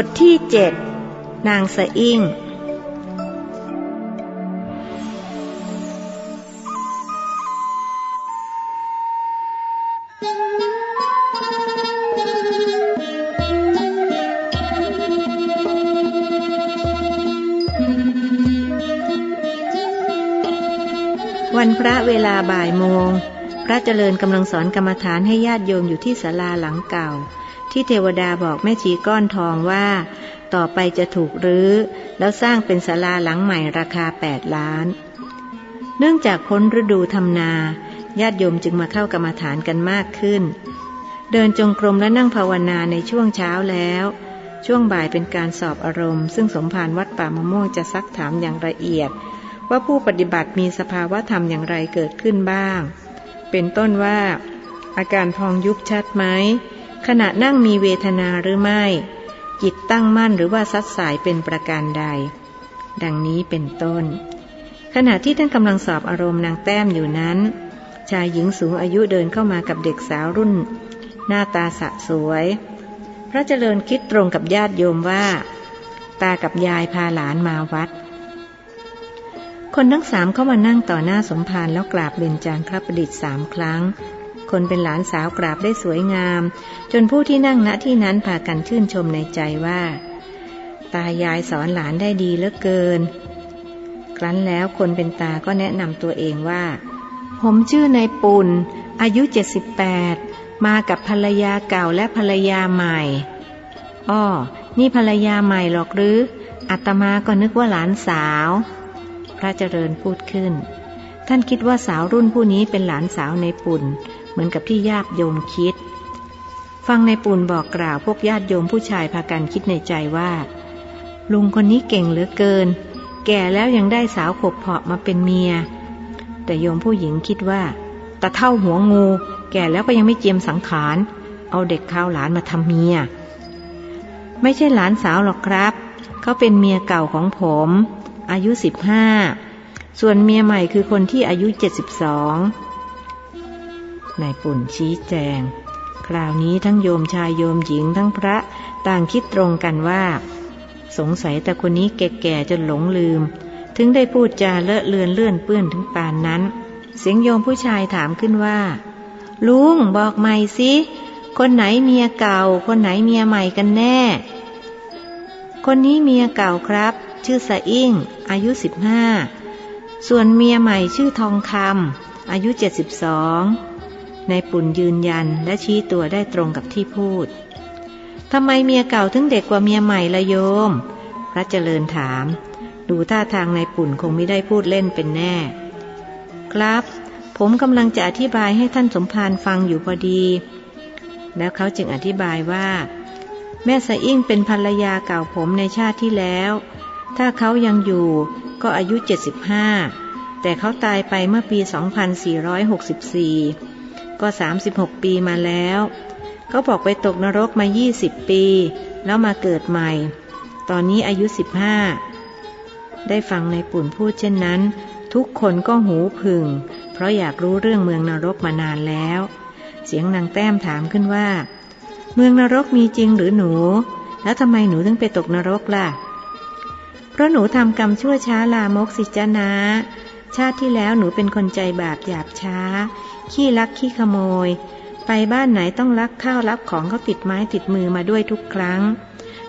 บทที่เจ็ดนางสะอิ่งวันพระเวลาบ่ายโมง พระเจริญกำลังสอนกรรมฐานให้ญาติโยมอยู่ที่ศาลาหลังเก่า ที่เทวดาบอกแม่ชีก้อนทองว่า ต่อไปจะถูกรื้อ แล้วสร้างเป็นศาลาหลังใหม่ราคาแปดล้าน เนื่องจากพ้นฤดูทำนา ญาติโยมจึงมาเข้ากรรมฐานกันมากขึ้น เดินจงกรมและนั่งภาวนาในช่วงเช้าแล้ว ช่วงบ่ายเป็นการสอบอารมณ์ ซึ่งสมภารวัดป่ามะม่วงจะซักถามอย่างละเอียด ว่าผู้ปฏิบัติมีสภาวะธรรมอย่างไรเกิดขึ้นบ้าง เป็นต้นว่าอาการพองยุบชัดไหม ขณะนั่งมีเวทนาหรือไม่ จิตตั้งมั่นหรือว่าซัดสายเป็นประการใด ดังนี้เป็นต้น ขณะที่ท่านกำลังสอบอารมณ์นางแต้มอยู่นั้น ชายหญิงสูงอายุเดินเข้ามากับเด็กสาวรุ่น หน้าตาสะสวย พระเจริญคิดตรงกับญาติโยมว่า ตากับยายพาหลานมาวัด คนทั้งสามเข้ามานั่งต่อหน้าสมภารแล้วกราบเบญจางคประดิษฐ์สามครั้ง คนเป็นหลานสาวกราบได้สวยงาม จนผู้ที่นั่งณที่นั้นพากันชื่นชมในใจว่า ตายายสอนหลานได้ดีเหลือเกิน ครั้นแล้วคนเป็นตาก็แนะนำตัวเองว่า ผมชื่อนายปุณอายุ 78 มากับภรรยาเก่าและภรรยาใหม่อ้อนี่ภรรยาใหม่หรอกหรืออัตมาก็นึกว่าหลานสาว พระเจริญพูดขึ้น ท่านคิดว่าสาวรุ่นผู้นี้เป็นหลานสาวในปุ่น เหมือนกับที่ญาติโยมคิด ฟังในปุ่นบอกกล่าวพวกญาติโยมผู้ชายพากันคิดในใจว่า ลุงคนนี้เก่งเหลือเกิน แก่แล้วยังได้สาวขบเพาะมาเป็นเมีย แต่โยมผู้หญิงคิดว่าตะเท่าหัวงู แก่แล้วก็ยังไม่เจียมสังขาร เอาเด็กข้าวหลานมาทำเมีย ไม่ใช่หลานสาวหรอกครับ เขาเป็นเมียเก่าของผม อายุสิบห้าส่วนเมียใหม่คือคนที่อายุเจ็ดสิบสอง นายปุ่นชี้แจง คราวนี้ทั้งโยมชายโยมหญิงทั้งพระต่างคิดตรงกันว่า สงสัยแต่คนนี้แก่ๆจนหลงลืม ถึงได้พูดจาเลอะเลือนเลื่อนเปื้อนถึงปานนั้น เสียงโยมผู้ชายถามขึ้นว่า ลุงบอกใหม่สิคนไหนเมียเก่า คนไหนเมียใหม่กันแน่ คนนี้เมียเก่าครับ ชื่อสะอิ่ง อายุสิบห้าส่วนเมียใหม่ชื่อทองคำอายุเจ็ดสิบสอง นายปุ่นยืนยันและชี้ตัวได้ตรงกับที่พูดทำไมเมียเก่าถึงเด็กกว่าเมียใหม่ละโยม พระเจริญถาม ดูท่าทางนายปุ่นคงไม่ได้พูดเล่นเป็นแน่ ครับ ผมกำลังจะอธิบายให้ท่านสมภารฟังอยู่พอดี แล้วเขาจึงอธิบายว่า แม่สะอิ่งเป็นภรรยาเก่าผมในชาติที่แล้ว ถ้าเขายังอยู่ก็อายุ 75 แต่เขาตายไปเมื่อปี 2464 ก็ 36 ปีมาแล้ว เขาบอกไปตกนรกมา 20 ปี แล้วมาเกิดใหม่ ตอนนี้อายุ 15 ได้ฟังในปุ่นพูดเช่นนั้น ทุกคนก็หูผึ่งเพราะอยากรู้เรื่องเมืองนรกมานานแล้ว เสียงนางแต้มถามขึ้นว่า เมืองนรกมีจริงหรือหนู แล้วทำไมหนูถึงไปตกนรกล่ะ เพราะหนูทำกรรมชั่วช้าลามกสิจนะชาติที่แล้วหนูเป็นคนใจบาปหยาบช้า ขี้ลักขี้ขโมย ไปบ้านไหนต้องลักข้าวรับของเขาติดไม้ติดมือมาด้วยทุกครั้ง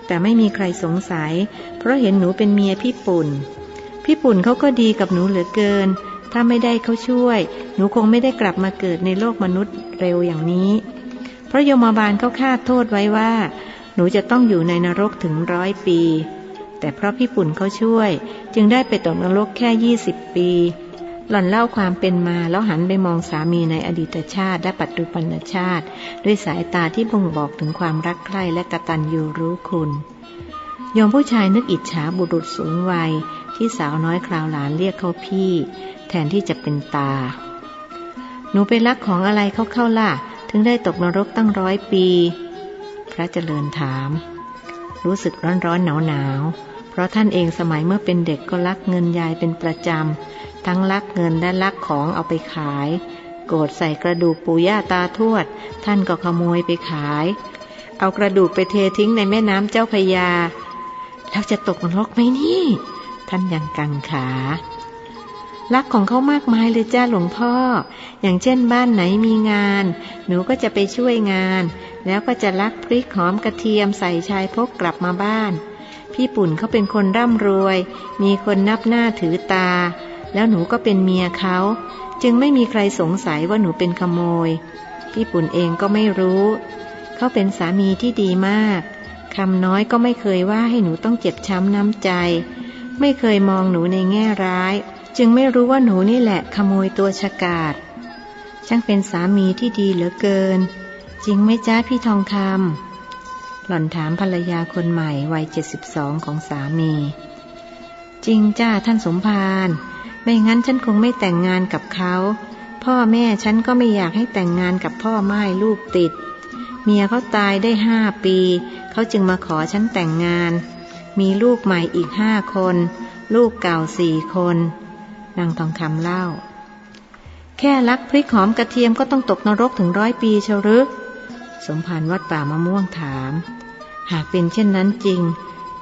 แต่ไม่มีใครสงสัย เพราะเห็นหนูเป็นเมียพี่ปุ่น พี่ปุ่นเขาก็ดีกับหนูเหลือเกิน ถ้าไม่ได้เขาช่วย หนูคงไม่ได้กลับมาเกิดในโลกมนุษย์เร็วอย่างนี้ เพราะโยมบาลเขาคาดโทษไว้ว่า หนูจะต้องอยู่ในนรกถึงร้อยปี แต่เพราะพี่ปุ่นเขาช่วย จึงได้ไปตกนรกแค่ยี่สิบปี หล่อนเล่าความเป็นมาแล้วหันไปมองสามีในอดีตชาติและปัจจุบันชาติ ด้วยสายตาที่บ่งบอกถึงความรักใคร่และกตัญญูรู้คุณโยมผู้ชายนึกอิจฉาบุรุษสูงวัย ที่สาวน้อยคราวหลานเรียกเขาพี่ แทนที่จะเป็นตา หนูไปรักของอะไรเขาเข้าล่ะ ถึงได้ตกนรกตั้งร้อยปี พระเจริญถาม รู้สึกร้อนร้อนหนาวหนาวเพราะท่านเองสมัยเมื่อเป็นเด็กก็ลักเงินยายเป็นประจำ ทั้งลักเงินและลักของเอาไปขาย โกรธใส่กระดูกปู่ย่าตาทวด ท่านก็ขโมยไปขาย เอากระดูกไปเททิ้งในแม่น้ำเจ้าพยา แล้วจะตกนรกไหมนี่ ท่านยังกังขารักของเขามากมายเลยจ้าหลวงพ่อ อย่างเช่นบ้านไหนมีงาน หนูก็จะไปช่วยงาน แล้วก็จะลักพริกหอมกระเทียมใส่ชายพกกลับมาบ้าน พี่ปุ่นเขาเป็นคนร่ำรวย มีคนนับหน้าถือตา แล้วหนูก็เป็นเมียเขาจึงไม่มีใครสงสัยว่าหนูเป็นขโมย พี่ปุ่นเองก็ไม่รู้ เขาเป็นสามีที่ดีมากคำน้อยก็ไม่เคยว่าให้หนูต้องเจ็บช้ำน้ำใจ ไม่เคยมองหนูในแง่ร้าย จึงไม่รู้ว่าหนูนี่แหละขโมยตัวฉกาดช่างเป็นสามีที่ดีเหลือเกิน จริงไหมจ้าพี่ทองคำหล่อนถามภรรยาคนใหม่วัยเจ็ดสิบสองของสามี จริงจ้าท่านสมภาร ไม่งั้นฉันคงไม่แต่งงานกับเขา พ่อแม่ฉันก็ไม่อยากให้แต่งงานกับพ่อไม้ลูกติด เมียเขาตายได้ห้าปี เขาจึงมาขอฉันแต่งงาน มีลูกใหม่อีกห้าคน ลูกเก่าสี่คนนางทองคำเล่า แค่ลักพริกหอมกระเทียมก็ต้องตกนรกถึงร้อยปีเชรือสมภารวัดป่ามะม่วงถาม หากเป็นเช่นนั้นจริง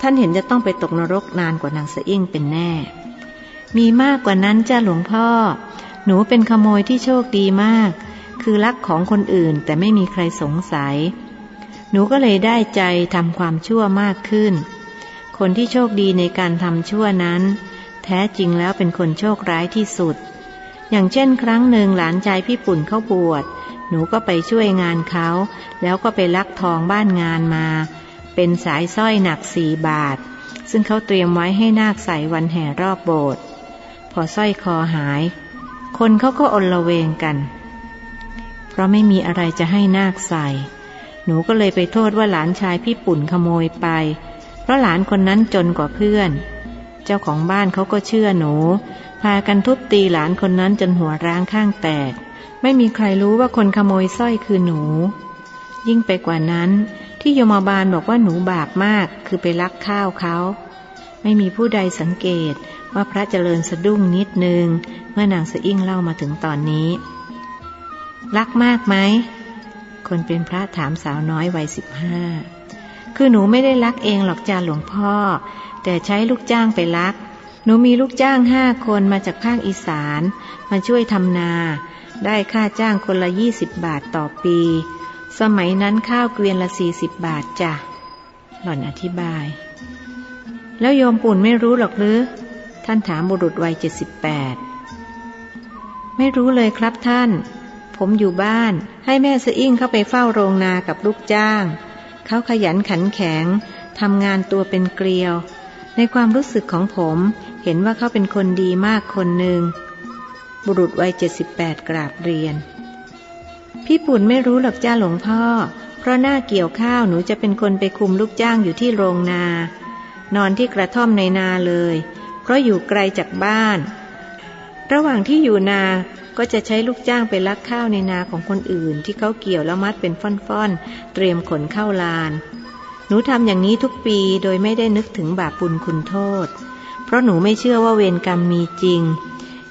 ท่านเห็นจะต้องไปตกนรกนานกว่านางเสะอิ่งเป็นแน่ มีมากกว่านั้นจ้าหลวงพ่อ หนูเป็นขโมยที่โชคดีมาก คือลักของคนอื่นแต่ไม่มีใครสงสัย หนูก็เลยได้ใจทำความชั่วมากขึ้น คนที่โชคดีในการทำชั่วนั้น แท้จริงแล้วเป็นคนโชคร้ายที่สุด อย่างเช่น ครั้งหนึ่งหลานชายพี่ปุ่นเข้าบวช หนูก็ไปช่วยงานเขา แล้วก็ไปลักทองบ้านงานมา เป็นสายสร้อยหนักสี่บาท ซึ่งเขาเตรียมไว้ให้นาคใส่วันแห่รอบโบสถ์ อสร้อยคอหาย คนเขาก็อนละเวงกัน เพราะไม่มีอะไรจะให้นาคใส่ หนูก็เลยไปโทษว่าหลานชายพี่ปุ่นขโมยไป เพราะหลานคนนั้นจนกว่าเพื่อน เจ้าของบ้านเขาก็เชื่อหนู พากันทุบตีหลานคนนั้นจนหัวร้างข้างแตก ไม่มีใครรู้ว่าคนขโมยสร้อยคือหนู ยิ่งไปกว่านั้น ที่โยมบาลบอกว่าหนูบาปมากคือไปลักข้าวเขาไม่มีผู้ใดสังเกต ว่าพระเจริญสะดุ้งนิดนึง เมื่อนางสะอิ่งเล่ามาถึงตอนนี้ลักมากไหม คนเป็นพระถามสาวน้อยวัยสิบห้าคือหนูไม่ได้ลักเองหรอกจ้าหลวงพ่อ แต่ใช้ลูกจ้างไปลัก หนูมีลูกจ้างห้าคนมาจากภาคอีสาน มาช่วยทำนา ได้ค่าจ้างคนละยี่สิบบาทต่อปี สมัยนั้นข้าวเกวียนละสี่สิบบาทจ้ะหล่อนอธิบาย แล้วโยมปุ่นไม่รู้หรอกหรือ ท่านถามบุรุษวัยเจ็ดสิบแปดไม่รู้เลยครับท่าน ผมอยู่บ้านให้แม่สะอิ่งเข้าไปเฝ้าโรงนากับลูกจ้าง เขาขยันขันแข็งทำงานตัวเป็นเกลียว ในความรู้สึกของผมเห็นว่าเขาเป็นคนดีมากคนหนึ่ง บุรุษวัยเจ็ดสิบแปดกราบเรียน พี่ปุ่นไม่รู้หรอกจ้าหลวงพ่อ เพราะหน้าเกี่ยวข้าวหนูจะเป็นคนไปคุมลูกจ้างอยู่ที่โรงนา นอนที่กระท่อมในนาเลย เพราะอยู่ไกลจากบ้าน ระหว่างที่อยู่นาก็จะใช้ลูกจ้างไปลักข้าวในนาของคนอื่น ที่เขาเกี่ยวแล้วมัดเป็นฟ่อนๆ เตรียมขนเข้าลาน หนูทำอย่างนี้ทุกปีโดยไม่ได้นึกถึงบาปบุญคุณโทษ เพราะหนูไม่เชื่อว่าเวรกรรมมีจริง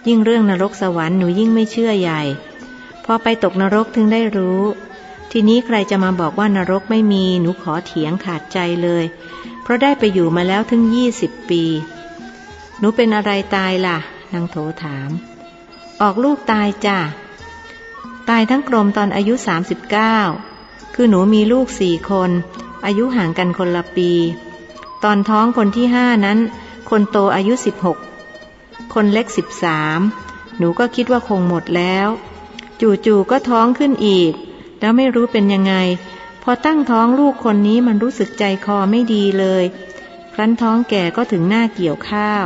ยิ่งเรื่องนรกสวรรค์หนูยิ่งไม่เชื่อใหญ่ พอไปตกนรกถึงได้รู้ทีนี้ใครจะมาบอกว่านรกไม่มีหนูขอเถียงขาดใจเลย เพราะได้ไปอยู่มาแล้วถึงยี่สิบปี หนูเป็นอะไรตายล่ะ นางโถถาม ออกลูกตายจ้ะ ตายทั้งกลมตอนอายุ 39 คือหนูมีลูกสี่คน อายุห่างกันคนละปี ตอนท้องคนที่ห้านั้น คนโตอายุ 16 คนเล็ก 13 หนูก็คิดว่าคงหมดแล้ว จู่ๆก็ท้องขึ้นอีก แล้วไม่รู้เป็นยังไง พอตั้งท้องลูกคนนี้มันรู้สึกใจคอไม่ดีเลยครั้นท้องแก่ก็ถึงหน้าเกี่ยวข้าว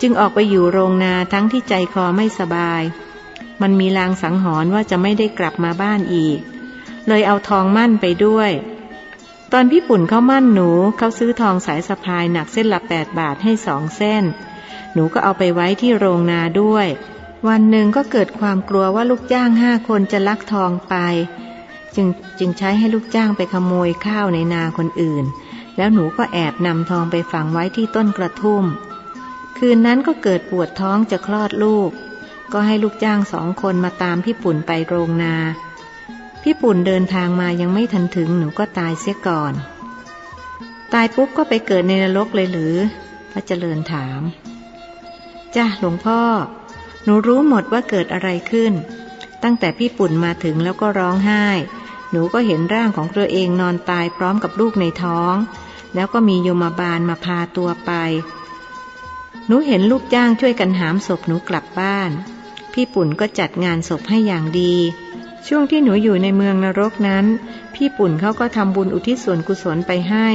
จึงออกไปอยู่โรงนาทั้งที่ใจคอไม่สบาย มันมีลางสังหรณ์ว่าจะไม่ได้กลับมาบ้านอีก เลยเอาทองมั่นไปด้วย ตอนพี่ปุ่นเขามั่นหนูเขาซื้อทองสายสะพายหนักเส้นละแปดบาทให้สองเส้น หนูก็เอาไปไว้ที่โรงนาด้วย วันหนึ่งก็เกิดความกลัวว่าลูกจ้างห้าคนจะลักทองไป จึงจึงใช้ให้ลูกจ้างไปขโมยข้าวในนาคนอื่น แล้วหนูก็แอบนำทองไปฝังไว้ที่ต้นกระทุ่ม คืนนั้นก็เกิดปวดท้องจะคลอดลูก ก็ให้ลูกจ้างสองคนมาตามพี่ปุ่นไปโรงนา พี่ปุ่นเดินทางมายังไม่ทันถึงหนูก็ตายเสียก่อน ตายปุ๊บก็ไปเกิดในนรกเลยหรือ พระเจริญถามจ้ะหลวงพ่อ หนูรู้หมดว่าเกิดอะไรขึ้น ตั้งแต่พี่ปุ่นมาถึงแล้วก็ร้องไห้ หนูก็เห็นร่างของตัวเองนอนตายพร้อมกับลูกในท้อง แล้วก็มีโยมบาลมาพาตัวไป หนูเห็นลูกจ้างช่วยกันหามศพหนูกลับบ้าน พี่ปุ่นก็จัดงานศพให้อย่างดี ช่วงที่หนูอยู่ในเมืองนรกนั้น พี่ปุ่นเขาก็ทำบุญอุทิศส่วนกุศลไปให้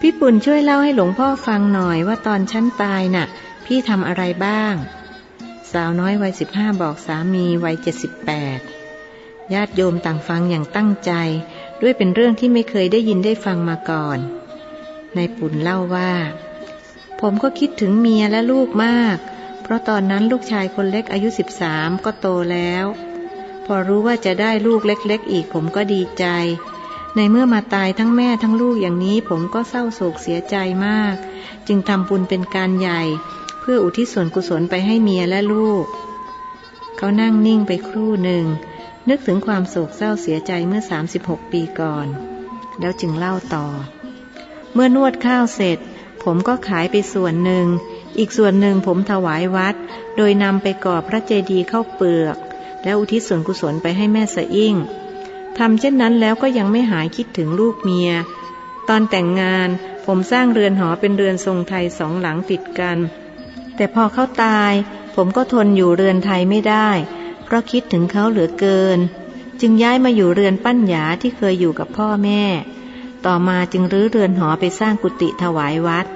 พี่ปุ่นช่วยเล่าให้หลวงพ่อฟังหน่อยว่าตอนฉันตายน่ะ พี่ทำอะไรบ้าง สาวน้อยวัยสิบห้าบอกสามีวัยเจ็ดสิบแปดญาติโยมต่างฟังอย่างตั้งใจ ด้วยเป็นเรื่องที่ไม่เคยได้ยินได้ฟังมาก่อนนายปุ่นเล่าว่า ผมก็คิดถึงเมียและลูกมาก เพราะตอนนั้นลูกชายคนเล็กอายุสิบสามก็โตแล้ว พอรู้ว่าจะได้ลูกเล็กๆ อีกผมก็ดีใจ ในเมื่อมาตายทั้งแม่ทั้งลูกอย่างนี้ผมก็เศร้าโศกเสียใจมาก จึงทำบุญเป็นการใหญ่ เพื่ออุทิศส่วนกุศลไปให้เมียและลูก เขานั่งนิ่งไปครู่หนึ่ง นึกถึงความโศกเศร้าเสียใจเมื่อ 36 ปีก่อน แล้วจึงเล่าต่อ เมื่อนวดข้าวเสร็จ ผมก็ขายไปส่วนหนึ่ง อีกส่วนหนึ่งผมถวายวัด โดยนำไปก่อพระเจดีย์เข้าเปลือก แล้วอุทิศส่วนกุศลไปให้แม่สะอิ่งทำเช่นนั้นแล้วก็ยังไม่หายคิดถึงลูกเมีย ตอนแต่งงานผมสร้างเรือนหอเป็นเรือนทรงไทยสองหลังติดกัน แต่พอเขาตาย ผมก็ทนอยู่เรือนไทยไม่ได้ เพราะคิดถึงเขาเหลือเกิน จึงย้ายมาอยู่เรือนปั้นหยาที่เคยอยู่กับพ่อแม่ ต่อมาจึงรื้อเรือนหอไปสร้างกุฏิถวายวัด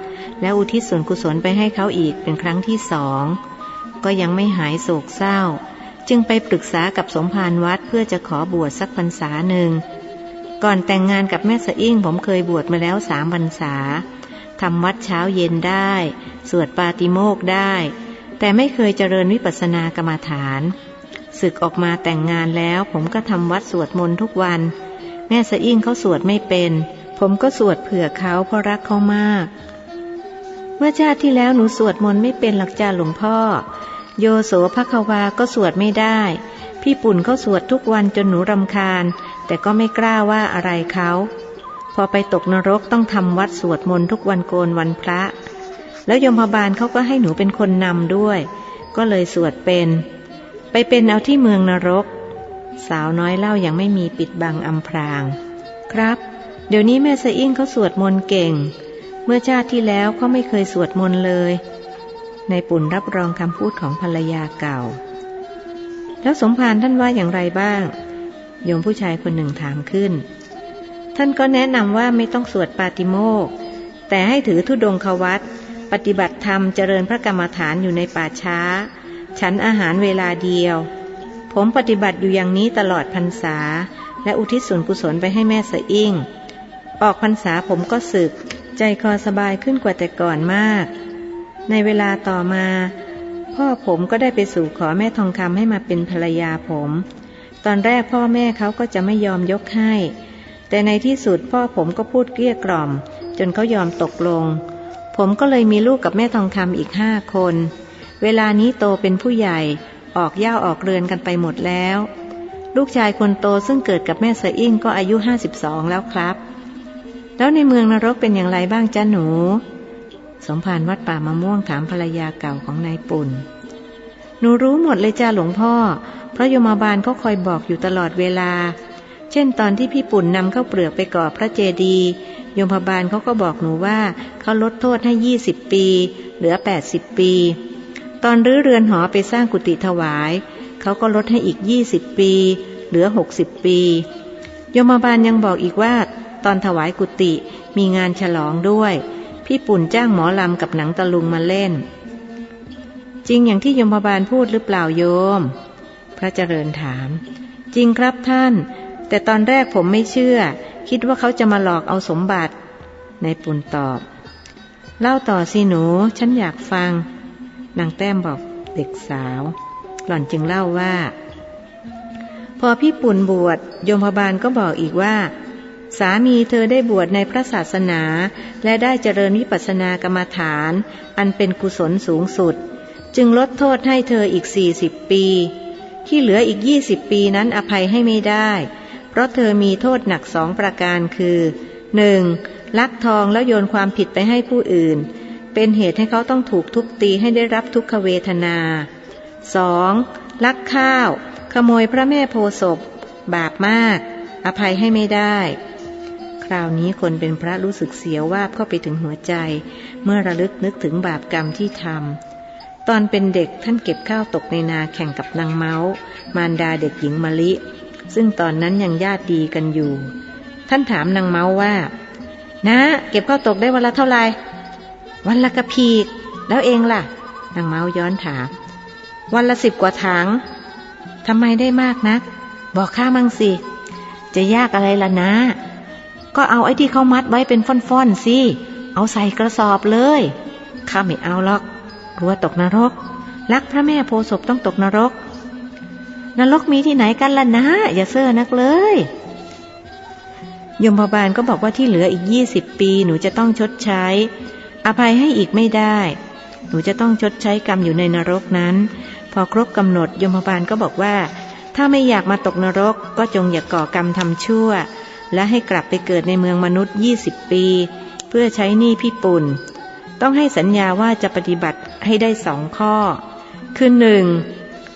แล้วอุทิศส่วนกุศลไปให้เขาอีกเป็นครั้งที่สอง ก็ยังไม่หายโศกเศร้า จึงไปปรึกษากับสมภารวัดเพื่อจะขอบวชสักพรรษาหนึ่ง ก่อนแต่งงานกับแม่สะอิ่งผมเคยบวชมาแล้วสามพรรษาทำวัดเช้าเย็นได้ สวดปาติโมกได้ แต่ไม่เคยเจริญวิปัสสนากรรมฐานศึกออกมาแต่งงานแล้วผมก็ทำวัดสวดมนต์ทุกวัน แม่สะอิ่งเขาสวดไม่เป็น ผมก็สวดเผื่อเขาเพราะรักเขามาก เมื่อชาติที่แล้วหนูสวดมนต์ไม่เป็นหลักจาหลวงพ่อ โยโสภควาก็สวดไม่ได้ พี่ปุ่นเขาสวดทุกวันจนหนูรำคาญ แต่ก็ไม่กล้าว่าอะไรเขา พอไปตกนรกต้องทำวัดสวดมนต์ทุกวันโกนวันพระ แล้วยมพบาลเขาก็ให้หนูเป็นคนนำด้วย ก็เลยสวดเป็น ไปเป็นเอาที่เมืองนรก สาวน้อยเล่าอย่างไม่มีปิดบังอำพราง ครับ เดี๋ยวนี้แม่สะอิ่งเขาสวดมนต์เก่ง เมื่อชาติที่แล้วเขาไม่เคยสวดมนต์เลย ในปุ่นรับรองคำพูดของภรรยาเก่า แล้วสมภารท่านว่าอย่างไรบ้าง โยมผู้ชายคนหนึ่งถามขึ้น ท่านก็แนะนำว่าไม่ต้องสวดปาติโมก แต่ให้ถือธุดงควัตปฏิบัติธรรมเจริญพระกรรมฐานอยู่ในป่าช้า ฉันอาหารเวลาเดียว ผมปฏิบัติอยู่อย่างนี้ตลอดพรรษา และอุทิศส่วนกุศลไปให้แม่สะอิ่ง ออกพรรษาผมก็สึก ใจคอสบายขึ้นกว่าแต่ก่อนมาก ในเวลาต่อมา พ่อผมก็ได้ไปสู่ขอแม่ทองคำให้มาเป็นภรรยาผม ตอนแรกพ่อแม่เขาก็จะไม่ยอมยกให้ แต่ในที่สุดพ่อผมก็พูดเกลี้ยกล่อม จนเขายอมตกลง ผมก็เลยมีลูกกับแม่ทองคำอีกห้าคน เวลานี้โตเป็นผู้ใหญ่ออกย่าออกเรือนกันไปหมดแล้ว ลูกชายคนโตซึ่งเกิดกับแม่เสอิ่งก็อายุห้าสิบสองแล้วครับ แล้วในเมืองนรกเป็นอย่างไรบ้างจ้าหนู สมภารวัดป่ามะม่วงถามภรรยาเก่าของนายปุ่น หนูรู้หมดเลยจ้าหลวงพ่อ เพราะโยมบาลเขาคอยบอกอยู่ตลอดเวลา เช่นตอนที่พี่ปุ่นนำเข้าเปลือกไปก่อพระเจดีย์โยมบาลเขาก็บอกหนูว่าเขาลดโทษให้ยี่สิบปี เหลือแปดสิบปี ตอนรื้อเรือนหอไปสร้างกุฏิถวายเขาก็ลดให้อีกยี่สิบปี เหลือหกสิบปี โยมบาลยังบอกอีกว่า ตอนถวายกุฏิมีงานฉลองด้วย พี่ปุ่นจ้างหมอลำกับหนังตะลุงมาเล่น จริงอย่างที่โยมบาลพูดหรือเปล่าโยม พระเจริญถาม จริงครับท่าน แต่ตอนแรกผมไม่เชื่อ คิดว่าเขาจะมาหลอกเอาสมบัติในปุ่นตอบ เล่าต่อสิหนู ฉันอยากฟัง นางแต้มบอกเด็กสาว หล่อนจึงเล่าว่าพอพี่ปุ่นบวชโยมพบาลก็บอกอีกว่า สามีเธอได้บวชในพระศาสนา และได้เจริญวิปัสสนากรรมฐาน อันเป็นกุศลสูงสุด จึงลดโทษให้เธออีกสี่สิบปี ที่เหลืออีกยี่สิบปีนั้นอภัยให้ไม่ได้ เพราะเธอมีโทษหนักสองประการคือ 1. ลักทองแล้วโยนความผิดไปให้ผู้อื่น เป็นเหตุให้เขาต้องถูกทุบตีให้ได้รับทุกขเวทนา 2. ลักข้าว ขโมยพระแม่โพศพบาปมาก อภัยให้ไม่ได้ คราวนี้คนเป็นพระรู้สึกเสียววาบเข้าไปถึงหัวใจ เมื่อระลึกนึกถึงบาปกรรมที่ทำตอนเป็นเด็กท่านเก็บข้าวตกในนาแข่งกับนางเมาส์มารดาเด็กหญิงมะลิ ซึ่งตอนนั้นยังญาติดีกันอยู่ ท่านถามนางเมาส์ว่า นะ เก็บข้าวตกได้วันละเท่าไหร่วันละกระพีก แล้วเองล่ะนางเมาส์ย้อนถาม วันละสิบกว่าถังทำไมได้มากนัก บอกข้ามั่งสิจะยากอะไรล่ะนะ ก็เอาไอ้ที่เขามัดไว้เป็นฟ่อนๆสิ เอาใส่กระสอบเลย ข้าไม่เอาหรอก กลัวตกนรก รักพระแม่โพศพต้องตกนรก นรกมีที่ไหนกันล่ะนะ อย่าเซ่อนักเลย ยมพบาลก็บอกว่าที่เหลืออีกยี่สิบปีหนูจะต้องชดใช้ อภัยให้อีกไม่ได้ หนูจะต้องชดใช้กรรมอยู่ในนรกนั้น พอครบกำหนดยมพบาลก็บอกว่า ถ้าไม่อยากมาตกนรกก็จงอย่ากก่อกรรมทำชั่ว และให้กลับไปเกิดในเมืองมนุษย์ยี่สิบปี เพื่อใช้หนี้พี่ปุ่น ต้องให้สัญญาว่าจะปฏิบัติให้ได้สองข้อ คือหนึ่ง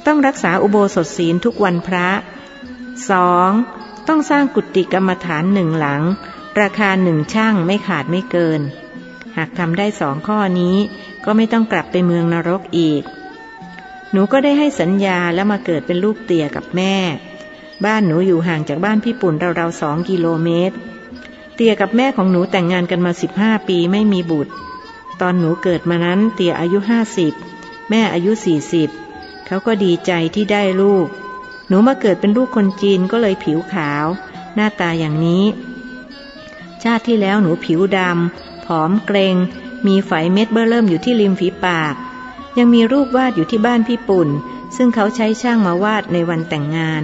ต้องรักษาอุโบสถศีลทุกวันพระสองต้องสร้างกุฏิกรรมฐานหนึ่งหลัง ราคาหนึ่งช่างไม่ขาดไม่เกิน หากทำได้สองข้อนี้ ก็ไม่ต้องกลับไปเมืองนรกอีก หนูก็ได้ให้สัญญาแล้วมาเกิดเป็นลูกเตี่ยกับแม่ บ้านหนูอยู่ห่างจากบ้านพี่ปุ่นราวๆสองกิโลเมตร เตียกับแม่ของหนูแต่งงานกันมาสิบห้าปีไม่มีบุตร ตอนหนูเกิดมานั้นเตียอายุห้าสิบแม่อายุสี่สิบเขาก็ดีใจที่ได้ลูก หนูมาเกิดเป็นลูกคนจีนก็เลยผิวขาว หน้าตาอย่างนี้ ชาติที่แล้วหนูผิวดำผอมเกรง มีไฝเม็ดเบ้อเริ่มอยู่ที่ริมฝีปาก ยังมีรูปวาดอยู่ที่บ้านพี่ปุ่น ซึ่งเขาใช้ช่างมาวาดในวันแต่งงาน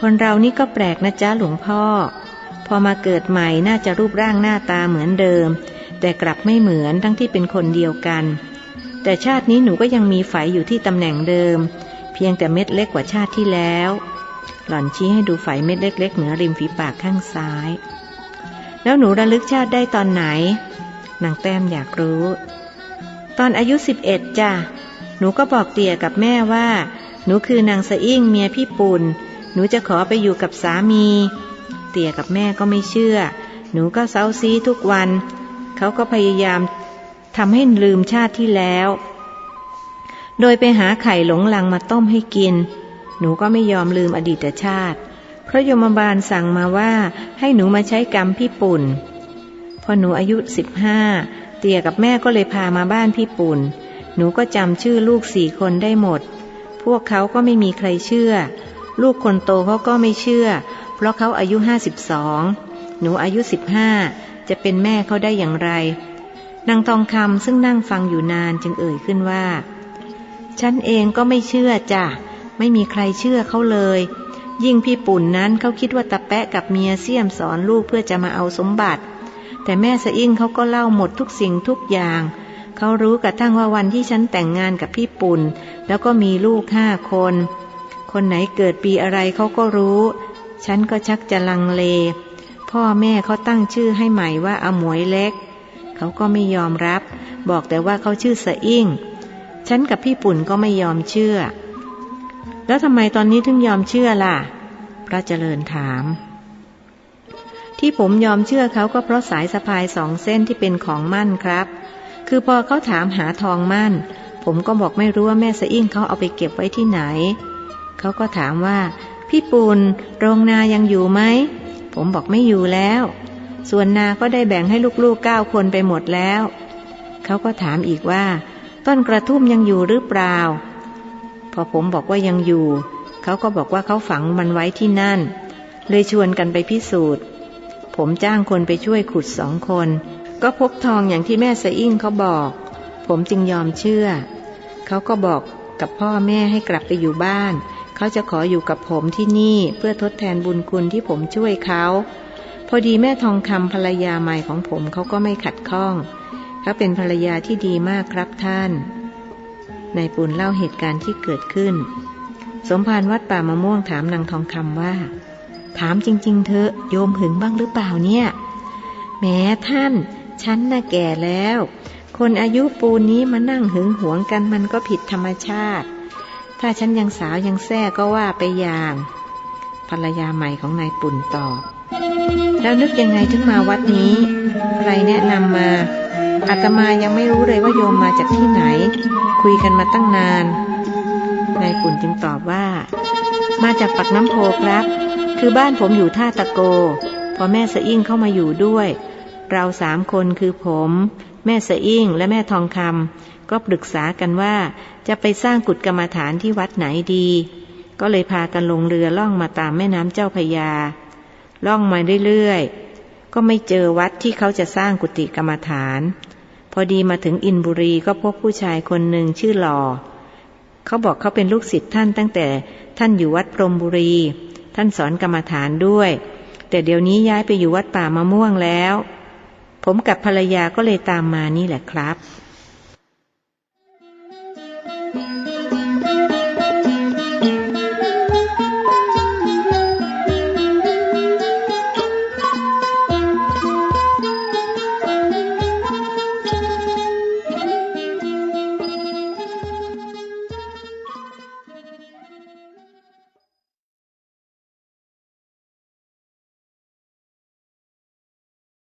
คนเรานี่ก็แปลกนะจ๊ะหลวงพ่อ พอมาเกิดใหม่น่าจะรูปร่างหน้าตาเหมือนเดิม แต่กลับไม่เหมือนทั้งที่เป็นคนเดียวกัน แต่ชาตินี้หนูก็ยังมีไฝอยู่ที่ตำแหน่งเดิม เพียงแต่เม็ดเล็กกว่าชาติที่แล้ว หล่อนชี้ให้ดูไฝเม็ดเล็ก ๆ เหนือริมฝีปากข้างซ้าย แล้วหนูระลึกชาติได้ตอนไหนนางแต้มอยากรู้ ตอนอายุสิบเอ็ดจ้ะหนูก็บอกเตี่ยกับแม่ว่า หนูคือนางสะอิ่งเมียพี่ปุณ หนูจะขอไปอยู่กับสามี เตี่ยกับแม่ก็ไม่เชื่อ หนูก็เซาซีทุกวัน เขาก็พยายามทำให้ลืมชาติที่แล้ว โดยไปหาไข่หลงลังมาต้มให้กิน หนูก็ไม่ยอมลืมอดีตชาติเพราะยมบาลสั่งมาว่าให้หนูมาใช้กรรมพี่ปุ่น พอหนูอายุสิบห้าเตี่ยกับแม่ก็เลยพามาบ้านพี่ปุ่น หนูก็จำชื่อลูกสี่คนได้หมด พวกเขาก็ไม่มีใครเชื่อ ลูกคนโตเขาก็ไม่เชื่อ เพราะเขาอายุห้าสิบสองหนูอายุสิบห้าจะเป็นแม่เขาได้อย่างไรนางทองคำซึ่งนั่งฟังอยู่นานจึงเอ่ยขึ้นว่า ฉันเองก็ไม่เชื่อจ้ะ ไม่มีใครเชื่อเขาเลย ยิ่งพี่ปุ่นนั้นเขาคิดว่าตะแปะกับเมียเสี่ยมสอนลูกเพื่อจะมาเอาสมบัติ แต่แม่สะอิ่งเขาก็เล่าหมดทุกสิ่งทุกอย่างเขารู้กระทั่งว่าวันที่ฉันแต่งงานกับพี่ปุ่น แล้วก็มีลูกห้าคน คนไหนเกิดปีอะไรเขาก็รู้ ฉันก็ชักจะลังเล พ่อแม่เขาตั้งชื่อให้ใหม่ว่าอมวยเล็ก เขาก็ไม่ยอมรับ บอกแต่ว่าเขาชื่อสะอิ่ง ฉันกับพี่ปุ่นก็ไม่ยอมเชื่อ แล้วทำไมตอนนี้ถึงยอมเชื่อล่ะ พระเจริญถามที่ผมยอมเชื่อเขาก็เพราะสายสะพายสองเส้นที่เป็นของมั่นครับ คือพอเขาถามหาทองมั่น ผมก็บอกไม่รู้ว่าแม่สะอิ่งเขาเอาไปเก็บไว้ที่ไหน เขาก็ถามว่า พี่ปุณโรงนายังอยู่ไหม ผมบอกไม่อยู่แล้ว ส่วนนาก็ได้แบ่งให้ลูกๆเก้าคนไปหมดแล้ว เขาก็ถามอีกว่า ต้นกระทุ่มยังอยู่หรือเปล่า พอผมบอกว่ายังอยู่ เขาก็บอกว่าเขาฝังมันไว้ที่นั่น เลยชวนกันไปพิสูจน์ ผมจ้างคนไปช่วยขุดสองคน ก็พบทองอย่างที่แม่สะอิ่งเขาบอก ผมจึงยอมเชื่อ เขาก็บอกกับพ่อแม่ให้กลับไปอยู่บ้าน เขาจะขออยู่กับผมที่นี่เพื่อทดแทนบุญคุณที่ผมช่วยเขา พอดีแม่ทองคำภรรยาใหม่ของผมเขาก็ไม่ขัดข้อง เขาเป็นภรรยาที่ดีมากครับท่านนายปุณเล่าเหตุการณ์ที่เกิดขึ้น สมภารวัดป่ามะม่วงถามนางทองคำว่า ถามจริง ๆ เธอะโยมหึงบ้างหรือเปล่าเนี่ยแม้ท่าน ฉันน่ะแก่แล้ว คนอายุปูนนี้มานั่งหึงหวงกันมันก็ผิดธรรมชาติ ถ้าฉันยังสาวยังแท้ก็ว่าไปอย่าง ภรรยาใหม่ของนายปุ่นตอบ แล้วนึกยังไงถึงมาวัดนี้ ใครแนะนำมาอาตมายังไม่รู้เลยว่าโยมมาจากที่ไหน คุยกันมาตั้งนาน นายปุ่นจึงตอบว่า มาจากปักน้ำโพครับ คือบ้านผมอยู่ท่าตะโก พอแม่สะอิ่งเข้ามาอยู่ด้วย เราสามคนคือผม แม่สะอิ่งและแม่ทองคำ ก็ปรึกษากันว่าจะไปสร้างกุฏกรรมฐานที่วัดไหนดี ก็เลยพากันลงเรือล่องมาตามแม่น้ำเจ้าพยา ล่องมาเรื่อยๆ ก็ไม่เจอวัดที่เขาจะสร้างกุฏิกรรมฐาน พอดีมาถึงอินบุรีก็พบผู้ชายคนหนึ่งชื่อหล่อ เขาบอกเขาเป็นลูกศิษย์ท่านตั้งแต่ท่านอยู่วัดพรมบุรี ท่านสอนกรรมฐานด้วย แต่เดี๋ยวนี้ย้ายไปอยู่วัดป่ามะม่วงแล้ว ผมกับภรรยาก็เลยตามมานี่แหละครับ